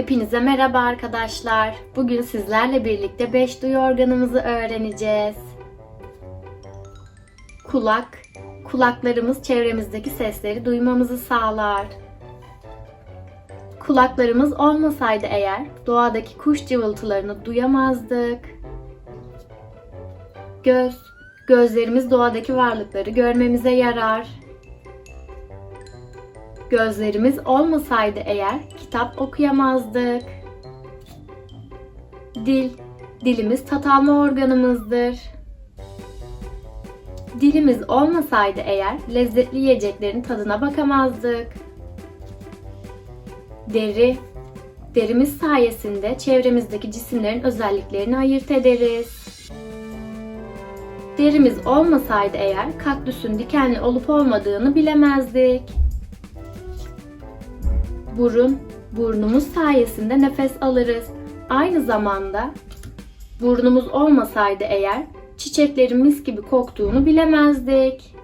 Hepinize merhaba arkadaşlar. Bugün sizlerle birlikte 5 duyu organımızı öğreneceğiz. Kulak. Kulaklarımız çevremizdeki sesleri duymamızı sağlar. Kulaklarımız olmasaydı eğer doğadaki kuş cıvıltılarını duyamazdık. Göz. Gözlerimiz doğadaki varlıkları görmemize yarar. Gözlerimiz olmasaydı eğer kitap okuyamazdık. Dil, dilimiz tat alma organımızdır. Dilimiz olmasaydı eğer lezzetli yiyeceklerin tadına bakamazdık. Deri, derimiz sayesinde çevremizdeki cisimlerin özelliklerini ayırt ederiz. Derimiz olmasaydı eğer kaktüsün dikenli olup olmadığını bilemezdik. Burun, burnumuz sayesinde nefes alırız. Aynı zamanda burnumuz olmasaydı eğer çiçeklerin mis gibi koktuğunu bilemezdik.